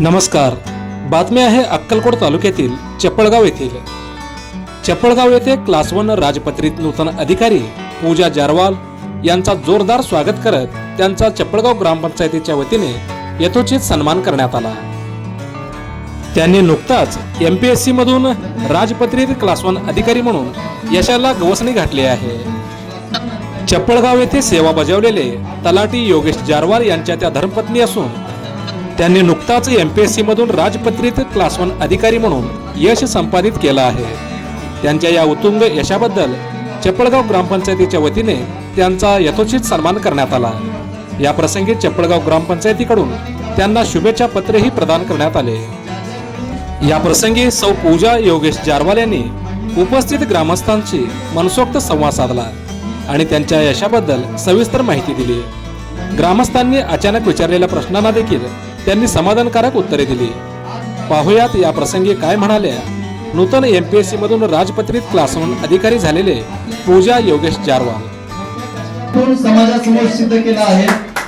नमस्कार. बातमी आहे अक्कलकोट तालुक्यातील चपळगाव येथील. चपळगाव येथे क्लास वन राजपत्रित नूतन अधिकारी पूजा जारवाल यांचा जोरदार स्वागत करत त्यांचा चपळगाव ग्रामपंचायतीच्या वतीने यथोचित सन्मान करण्यात आला. त्यांनी नुकताच एम पी एस सी मधून राजपत्रित क्लास वन अधिकारी म्हणून यशाला गवसणी घातली आहे. चपळगाव येथे सेवा बजावलेले तलाटी योगेश जारवाल यांच्या त्या धर्मपत्नी असून त्यांनी नुकताच एम पी एस सी मधून राजपत्रित क्लास वन अधिकारी म्हणून यश संपादित केलं आहे. त्यांच्या या उत्तुंग यशाबद्दल चपळगाव ग्रामपंचायतीच्या वतीने त्यांचा यथोचित सन्मान करण्यात आला. या प्रसंगी चपळगाव ग्रामपंचायतीकडून त्यांना शुभेच्छा पत्रेही प्रदान करण्यात आले. या प्रसंगी सौ पूजा योगेश जारवाल यांनी उपस्थित ग्रामस्थांशी मनसोक्त संवाद साधला आणि त्यांच्या यशाबद्दल सविस्तर माहिती दिली. ग्रामस्थांनी अचानक विचारलेल्या प्रश्नांना देखील त्यांनी समाधानकारक उत्तरे दिली. पाहुयात या प्रसंगी काय म्हणाल्या? नूतन एम पी एस सी मधून राजपत्रित क्लास वन अधिकारी झालेले पूजा योगेश जारवाल. आपण समाजासमोर सिद्ध केला आहे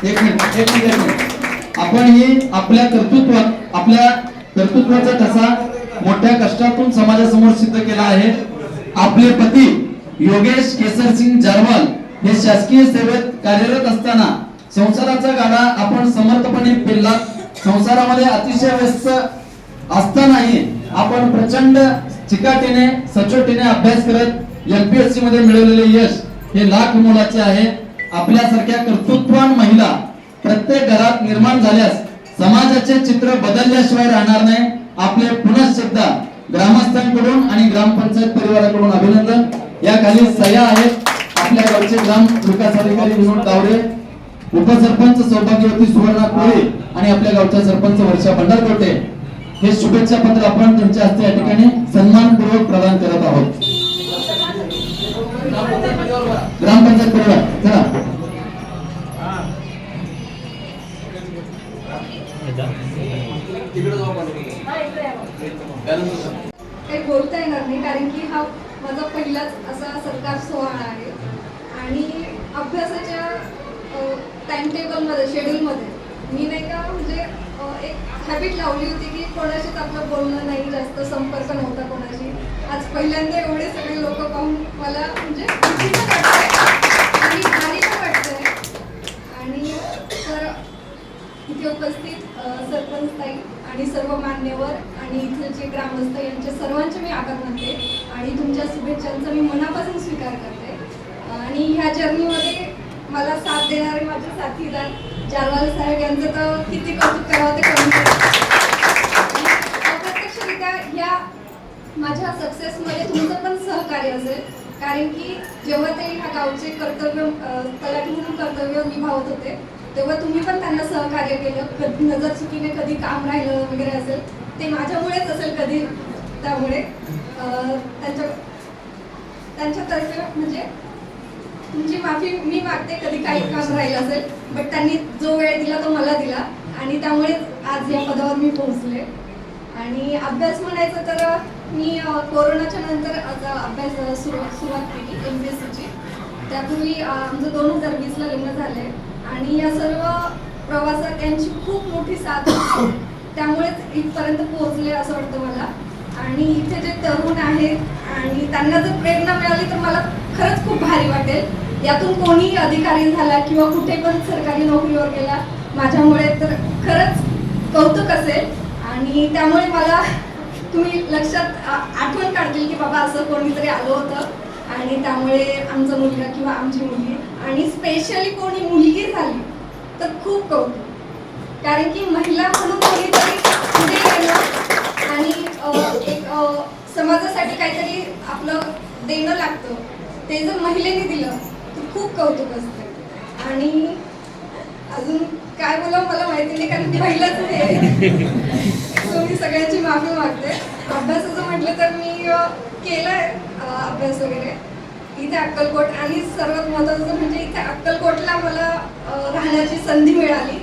एक मिनिट एक मिनिट एक मिनिट. आपण ही आपल्या कर्तृत्वात आपल्या कर्तृत्वाचा ठसा मोठ्या कष्टातून समाजासमोर सिद्ध केला आहे. आपले पती योगेश केसरसिंग जारवाल हे शासकीय सेवेत कार्यरत असताना संसाराचा गाडा आपण समर्थपणे पेलला संसारामध्ये अतिशय व्यस्त असतानाही आपण प्रचंड चिकाटीने सचोटीने अभ्यास करत एमपीएससी मध्ये मिळवलेले यश हे लाख मोलाचे आहे. आपल्यासारख्या कर्तृत्वान महिला प्रत्येक घरात निर्माण झाल्यास समाजाचे चित्र बदलल्याशिवाय राहणार नाही. आपले पुन्हा एकदा ग्रामस्थांकडून आणि ग्रामपंचायत परिवाराकडून अभिनंदन. या खाली सह्या आहेत आपल्या गावचे ग्राम विकास अधिकारी विनोद तावरे उपसरपंच सौभाग्यवती सुवर्णा कोळे आणि आपल्या गावच्या सरपंच वर्षा भंडारकोटे. हे शुभेच्छा पत्र आपण त्यांच्या हस्ते या ठिकाणी सन्मानपूर्वक प्रदान करत आहोत. ग्रामपंचायत परिवार. लिमिट लावली होती की कोणाशीच आपलं बोलणं नाही जास्त संपर्क नव्हता कोणाशी. आज पहिल्यांदा एवढे सगळे लोक पाहून मला म्हणजे आणि भारी पण वाटतंय. आणि तर इथे उपस्थित सरपंच ताई आणि सर्व मान्यवर आणि इथले जे ग्रामस्थ यांचे सर्वांचे मी आभार मानते. आणि तुमच्या शुभेच्छांचा मी मनापासून स्वीकार करते. आणि ह्या जर्नीमध्ये मला साथ देणारे माझे साथीदार जारवाल साहेब यांचं तर किती कौतुक करावं ते कमी अप्रत्यक्षरित्या ह्या माझ्या सक्सेसमध्ये तुमचं पण सहकार्य असेल. कारण की जेव्हा ते ह्या गावचे कर्तव्य तलाठी म्हणून कर्तव्य निभावत होते तेव्हा तुम्ही पण त्यांना सहकार्य केलं. कधी नजर चुकीने कधी काम राहिलं वगैरे असेल ते माझ्यामुळेच असेल कधी त्यामुळे. त्यांच्या त्यांच्यातर्फे म्हणजे तुमची माफी मी मागते कधी काही काम राहिलं असेल बट त्यांनी जो वेळ दिला तो मला दिला. आणि त्यामुळे आज या पदावर मी पोहोचले. आणि अभ्यास म्हणायचं तर मी कोरोनाच्या नंतर आता अभ्यास सुरुवात सुरुवात केली एम पी एस सीची त्यापूर्वी आमचं दोन हजार वीसला लग्न झाले आणि या सर्व प्रवासात त्यांची खूप मोठी साथ होती. त्यामुळेच इथपर्यंत पोहोचले असं वाटतं मला. आणि इथे जे तरुण आहेत आणि त्यांना जर प्रेरणा मिळाली तर मला खरंच खूप भारी वाटेल. यातून कोणी अधिकारी झाला किंवा कुठे पण सरकारी नोकरीवर गेला माझ्यामुळे तर खरंच कौतुक असेल. आणि त्यामुळे मला तुम्ही लक्षात आठवण काढतील की बाबा असं कोणीतरी आलं होतं. आणि त्यामुळे आमचा मुलगा किंवा आमची मुलगी आणि स्पेशली कोणी मुलगी झाली तर खूप कौतुक. कारण की महिला म्हणून कोणीतरी पुढे गेलं आणि एक काहीतरी आपलं देणं लागतं. ते जर महिलेने दिलं तर खूप कौतुक असतं. आणि अजून काय बोलावं मला माहिती नाही कारण पहिलंच हे So मी सगळ्यांची माफी मागते. अभ्यासाचं म्हटलं तर मी केलं आहे अभ्यास वगैरे. इथे अक्कलकोट आणि सर्वात महत्त्वाचं म्हणजे इथे अक्कलकोटला मला राहण्याची संधी मिळाली.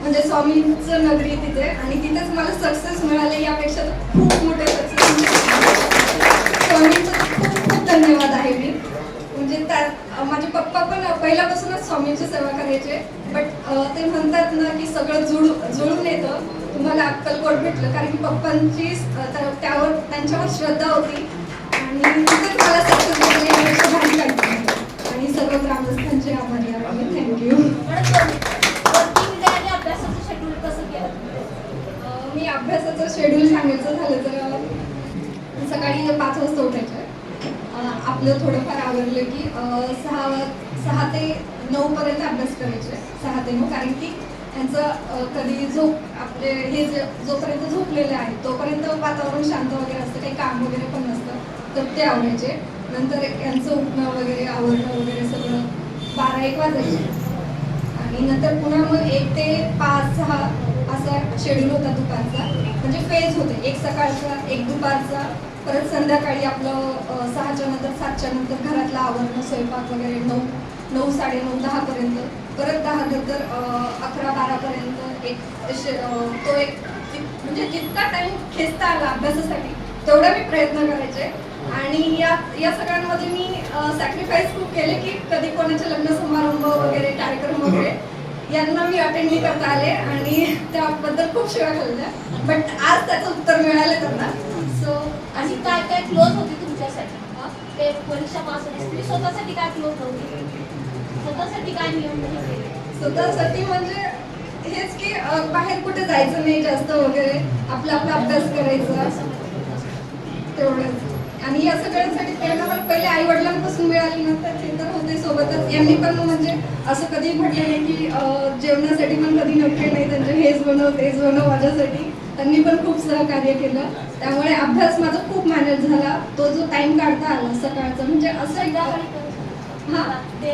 म्हणजे स्वामींचं नगरी तिथे. आणि तिथेच मला सक्सेस मिळाले यापेक्षा तर खूप मोठे सक्सेस स्वामींचं खूप खूप धन्यवाद आहे मी. म्हणजे त्या अ, माझे पप्पा पण पहिल्यापासूनच स्वामींची सेवा करायचे बट ते म्हणतात ना की सगळं जुळ जुळून येतं. तुम्हाला अक्कलकोट भेटलं? कारण की पप्पांची त्यावर त्यांच्यावर श्रद्धा होती. आणि तिथेच मला सक्सेस भेटली. आणि सर्व ग्रामस्थांचे आभारी आहे. थँक्यू मी अभ्यासाचं शेड्यूल सांगायचं झालं तर सकाळी पाच वाजता उठायचं. आपलं थोडंफार आवरलं की सहा सहा ते नऊ पर्यंत अभ्यास करायचे. सहा ते नऊ कारण की त्यांचं कधी झोप आपले हे जे जोपर्यंत झोपलेले आहे तोपर्यंत वातावरण शांत वगैरे असतं काही काम वगैरे पण नसतं तर ते आवडायचे नंतर यांचं उठणं वगैरे आवरणं वगैरे सगळं बारा एक वाजायचे. आणि नंतर पुन्हा मग एक ते पाच सहा असा शेड्यूल होता दुपारचा. म्हणजे फेज होते. एक सकाळचा एक दुपारचा. परत संध्याकाळी आपलं सहाच्या नंतर सातच्या नंतर घरातलं आवरणं स्वयंपाक वगैरे नऊ नऊ साडेनऊ दहापर्यंत परत दहा नंतर अकरा बारापर्यंत एक तो एक म्हणजे जितका टाइम खेचता आला अभ्यासासाठी तेवढा मी प्रयत्न करायचे. आणि या या सगळ्यांमध्ये मी सॅक्रिफाईस खूप केले की कधी कोणाचे लग्न समारंभ वगैरे कार्यक्रम वगैरे यांना मी अटेंड करता आले आणि त्याबद्दल खूप शिवाय खाल्ल्या. बट आज त्याचं उत्तर मिळालं त्यांना. आणि काय काय क्लोज होती तुमच्यासाठी? ते परीक्षा पास होती तुम्ही स्वतःसाठी काय क्लोज नव्हती? स्वतःसाठी काय नियम स्वतःसाठी म्हणजे हेच की बाहेर कुठे जायचं नाही जास्त वगैरे. आपला आपला अभ्यास करायचा. तेवढंच. आणि या सगळ्यांसाठी प्रेरणा मला पहिले आई वडिलांपासून मिळाली तर ते तर होते सोबतच. यांनी पण म्हणजे असं कधी म्हटलं नाही की जेवणासाठी पण कधी नक्की नाही त्यांचे हेच बनव तेच बनव माझ्यासाठी. त्यांनी पण खूप सहकार्य केलं त्यामुळे अभ्यास माझा खूप मॅनेज झाला तो जो टाइम काढता आला सकाळचा म्हणजे असं एकदा हा. रात्री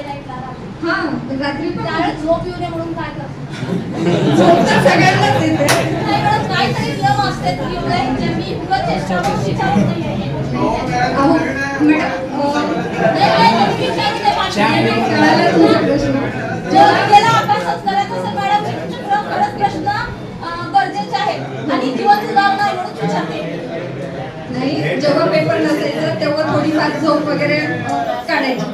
हा रात्री पण झोप येऊ नये म्हणून काय करतो झोप तर सगळ्यांनाच येते काहीतरी नियम मी उगाच चेष्टा करून. हे मॅडम झोप वगैरे काढायची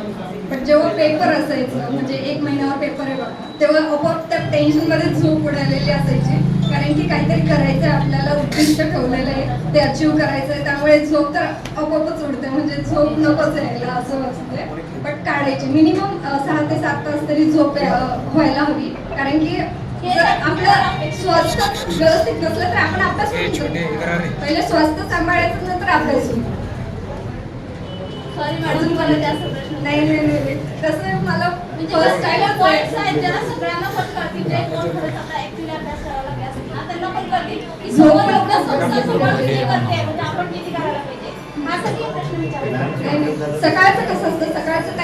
पण जेव्हा पेपर असायचं म्हणजे एक महिन्यावर पेपर आहे बघा तेव्हा आपोआप त्या टेन्शनमध्ये झोप उडालेली असायची कारण की काहीतरी करायचं आहे आपल्याला उद्दिष्ट ठेवलेलं आहे ते अचीव करायचं आहे त्यामुळे झोप तर आपोआपच उडते म्हणजे झोप नकोच यायला असं असते बट काढायची मिनिमम सहा ते सात तास तरी झोप व्हायला हवी कारण की जर आपलं स्वास्थ्य व्यवस्थित नसलं तर आपण अभ्यास. पहिले स्वास्थ्य सांभाळायचं नंतर अभ्यास होईल. सॉरी मॅडम मला जास्त प्रश्न नाही नाही नाही कसं आहे, मला फर्स्ट टाइम सकाळचं कसं असतं? सकाळचं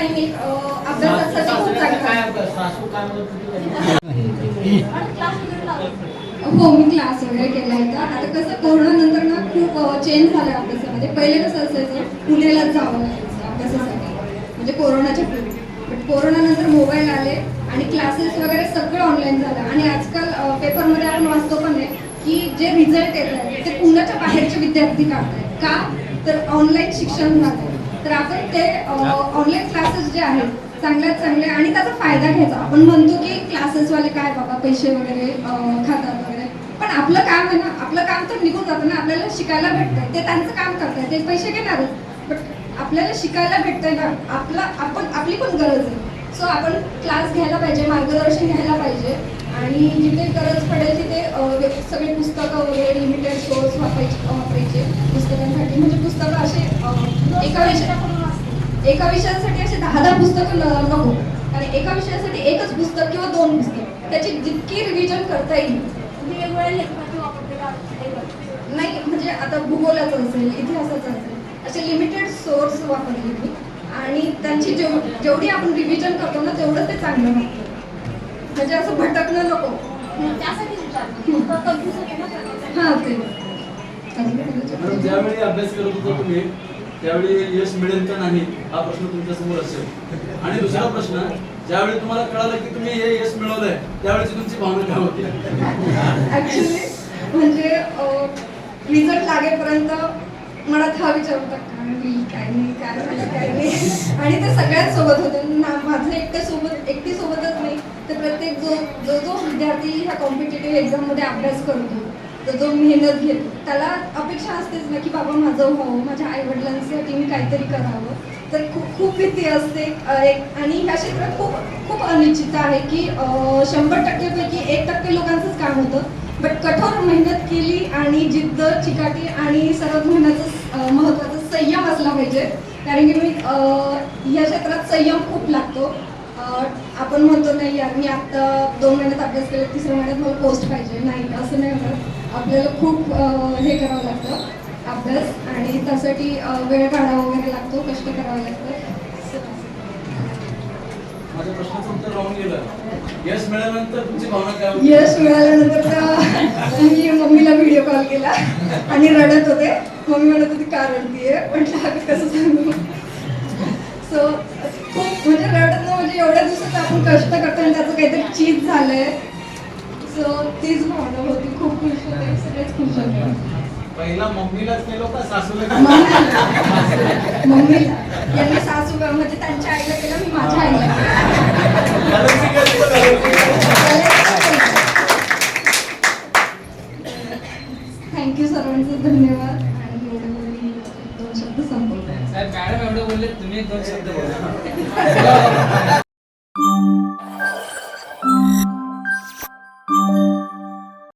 अभ्यासासाठी खूप चांगलं. क्लास वगैरे लावतो हो मी क्लास वगैरे केला होता. आता कसं कोरोना नंतर ना खूप चेंज झालं अभ्यासामध्ये. पहिले कसं असायचं पुण्यालाच जावं. लागायचं अभ्यासासाठी. म्हणजे कोरोनाच्या पूर्वी. बट कोरोना नंतर मोबाईल आले आणि क्लासेस वगैरे सगळं ऑनलाईन झालं. आणि आजकाल पेपरमध्ये आपण वाचतो पण आहे की जे रिझल्ट येत आहेत ते पुण्याच्या बाहेरचे विद्यार्थी काढतायत. का? तर ऑनलाईन शिक्षण झालं तर आपण ते ऑनलाईन क्लासेस जे आहेत चांगल्यात चांगले आणि त्याचा फायदा घ्यायचा. आपण म्हणतो की क्लासेसवाले काय बाबा पैसे वगैरे खातात वगैरे. पण आपलं काम आहे ना आपलं काम तर निघून जातं ना. आपल्याला शिकायला भेटतंय. ते त्यांचं काम करताय ते पैसे घेणारच. बट आपल्याला शिकायला भेटतंय ना आपला आपण आपली पण गरज आहे. सो आपण क्लास घ्यायला पाहिजे मार्गदर्शन घ्यायला पाहिजे. आणि जिथे गरज पडेल तिथे सगळे पुस्तकं वगैरे लिमिटेड सोर्स वापरायचे वापरायचे पुस्तकांसाठी. म्हणजे पुस्तकं असे एका विषया एका विषयासाठी असे दहा दहा पुस्तकं न- नको आणि एका विषयासाठी एकच पुस्तक किंवा दोन पुस्तक. त्याची जितकी रिव्हिजन करता येईल. नाही म्हणजे आता भूगोलाचं असेल इतिहासाचं असेल. असे लिमिटेड सोर्स वापरले मी आणि त्यांची जेव जेवढी आपण रिव्हिजन करतो ना तेवढं ते चांगलं वाटतं. म्हणजे असं भटकणं नको. हां ते. अजून मॅडम कोणाचं? ज्यावेळी अभ्यास करत होता तुम्ही त्यावेळी यश मिळेल का नाही हा प्रश्न तुमच्यासमोर असेल. आणि दुसरा प्रश्न ज्यावेळी तुम्हाला कळालं की तुम्ही हे यश मिळवलंय त्यावेळेची तुमची भावना काय होती? ऍक्च्युली म्हणजे रिझल्ट लागेपर्यंत मनात हा विचार होता काय होईल काय नाही काय होईल काय नाही आणि ते सगळ्यांसोबत होते. ना माझं एकट्या सोबत एकटी सोबतच नाही तर प्रत्येक जो जो जो विद्यार्थी ह्या कॉम्पिटेटिव्ह एक्झाममध्ये अभ्यास करतो तर जो मेहनत घेतो त्याला अपेक्षा असतेच ना की बाबा माझं व्हावं माझ्या आई वडिलांसाठी मी काहीतरी करावं. तर खूप खूप भीती असते एक आणि ह्या क्षेत्रात खूप खूप अनिश्चित आहे की शंभर टक्केपैकी एक टक्के लोकांचंच काम होतं. बट कठोर मेहनत केली आणि जिद्द चिकाटी आणि सर्वात महत्वाचं महत्त्वाचा संयम असला पाहिजे. कारण की मी या क्षेत्रात संयम खूप लागतो. आपण म्हणतो नाही यार मी आत्ता दोन महिन्यात अभ्यास केला तिसऱ्या महिन्यात मला पोस्ट पाहिजे. नाही असं नाही होत आपल्याला खूप हे करावं लागतं अभ्यास. आणि त्यासाठी वेळ काढावा वगैरे लागतो कष्ट करावं लागतं माझ्या प्रश्नाचं उत्तर राहून गेलं. यश मिळाल्यानंतर तुमची भावना काय यश मिळाल्यानंतर तर मी मम्मीला व्हिडिओ कॉल केला आणि रडत होते. मम्मी म्हणत होती का रडतीये? म्हटलं अगं कसं सांगू? सो खूप म्हणजे रडत म्हणजे एवढ्या दिवसात आपण कष्ट करतो आणि त्याचं काहीतरी चीज झालंय. सो तीच भावना होती. खूप खुश होते. सगळेच खुश होते. पहिला मम्मीलाच केलो का सासूला मम्मी मम्मी यांनी सासू म्हणजे त्यांच्या आईला केलं मी माझ्या आईला थँक्यू सर्वांचे धन्यवाद. आणि एवढे बोलून दोन शब्द संपवतो. मॅडम एवढं बोलले तुम्ही दोन शब्द बोला.